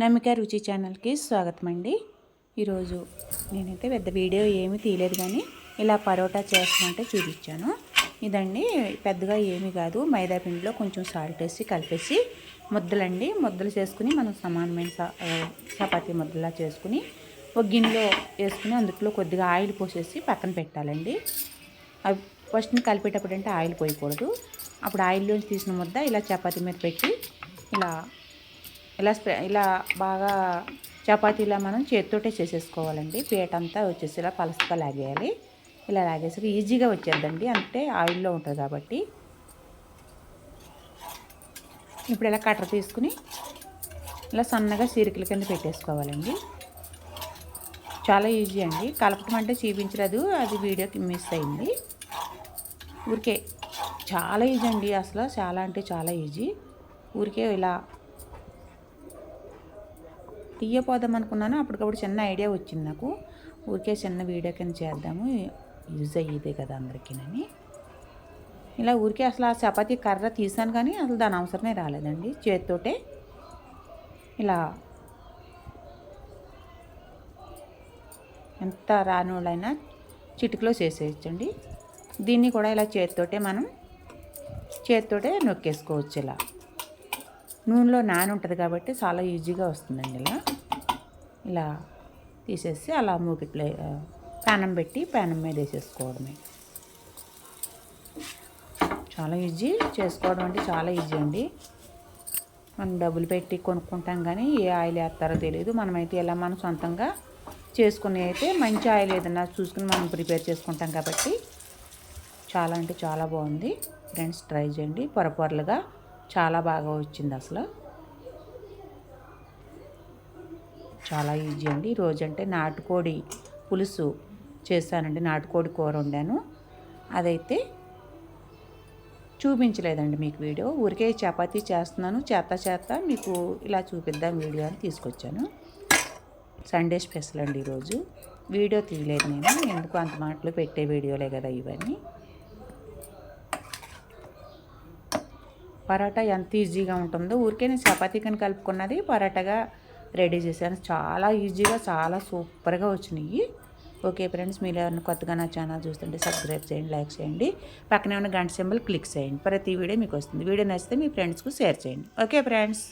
నమిక రుచి ఛానల్కి స్వాగతం అండి ఈరోజు నేనైతే పెద్ద వీడియో ఏమీ తీయలేదు కానీ ఇలా పరోటా చేస్తామంటే చూపించాను. ఇదండి పెద్దగా ఏమీ కాదు. మైదాపిండిలో కొంచెం సాల్ట్ వేసి కలిపేసి ముద్దలండి. ముద్దలు చేసుకుని మనం సమానమైన చపాతీ ముద్దలా చేసుకుని ఒక గిన్నెలో వేసుకుని అందులో కొద్దిగా ఆయిల్ పోసేసి పక్కన పెట్టాలండి. అవి ఫస్ట్ కలిపేటప్పుడు అంటే ఆయిల్ పోయకూడదు. అప్పుడు ఆయిల్లోంచి తీసిన ముద్ద ఇలా చపాతీ మీద పెట్టి ఇలా ఇలా స్ప్రె ఇలా బాగా చపాతీలా మనం చేతితోటే చేసేసుకోవాలండి. పీట అంతా వచ్చేసి ఇలా పలసగా లాగేయాలి. ఇలా లాగేసి ఈజీగా వచ్చేద్దండి. అంటే ఆయిల్లో ఉంటుంది కాబట్టి. ఇప్పుడు ఇలా కట్టర్ తీసుకుని ఇలా సన్నగా సీరికల కింద పెట్టేసుకోవాలండి. చాలా ఈజీ అండి. కలపటం అంటే చూపించలేదు. అది వీడియోకి మిస్ అయింది. ఊరికే చాలా ఈజీ అండి. అసలు చాలా అంటే చాలా ఈజీ. ఊరికే ఇలా తీయపోదాం అనుకున్నాను. అప్పటికప్పుడు చిన్న ఐడియా వచ్చింది నాకు. ఊరికే చిన్న వీడియో కింద చేద్దాము. యూజ్ అయ్యేదే కదా అందరికీనని. ఇలా ఊరికే అసలు ఆ చపాతీ కర్ర తీసాను కానీ అసలు దాని అవసరమే రాలేదండి. చేతితోటే ఇలా ఎంత రాని వాళ్ళైనా చిటికలో చేసేయచ్చండి. దీన్ని కూడా ఇలా చేతితోటే మనం చేతితోటే నొక్కేసుకోవచ్చు ఇలా. నూనెలో నాని ఉంటుంది కాబట్టి చాలా ఈజీగా వస్తుందండి ఇలా. ఇలా తీసేసి అలా మూకిట్లో పానం పెట్టి పానం మీద వేసేసుకోవడమే. చాలా ఈజీ చేసుకోవడం అంటే చాలా ఈజీ అండి. మనం డబ్బులు పెట్టి కొనుక్కుంటాం కానీ ఏ ఆయిల్ వేస్తారో తెలియదు. మనమైతే ఇలా మనం సొంతంగా చేసుకునే అయితే మంచి ఆయిల్ ఏదన్నా చూసుకుని మనం ప్రిపేర్ చేసుకుంటాం కాబట్టి చాలా అంటే చాలా బాగుంది. ఫ్రెండ్స్ ట్రై చేయండి. పొరపొరలుగా చాలా బాగా వచ్చింది అసలు. చాలా ఈజీ అండి. ఈరోజు అంటే నాటుకోడి పులుసు చేశానండి. నాటుకోడి కూర వండాను. అదైతే చూపించలేదండి మీకు వీడియో. ఊరికే చపాతీ చేస్తున్నాను. చేత చేత మీకు ఇలా చూపిద్దాం వీడియో అని తీసుకొచ్చాను. సండే స్పెషల్ అండి ఈరోజు వీడియో తీయలేదు నేను. ఎందుకు అంత మాటలు పెట్టే వీడియోలే కదా ఇవన్నీ. పరాటా ఎంత ఈజీగా ఉంటుందో. ఊరికే నేను చపాతీ కని కలుపుకున్నది పరాటాగా రెడీ చేశాను. చాలా ఈజీగా చాలా సూపర్గా వచ్చినాయి. ఓకే ఫ్రెండ్స్ మీరు ఎవరైనా కొత్తగా నా ఛానల్ చూస్తుంటే సబ్స్క్రైబ్ చేయండి లైక్ చేయండి. పక్కనే ఉన్న గంట సింబల్ క్లిక్ చేయండి. ప్రతి వీడియో మీకు వస్తుంది. వీడియో నచ్చితే మీ ఫ్రెండ్స్కు షేర్ చేయండి. Okay friends.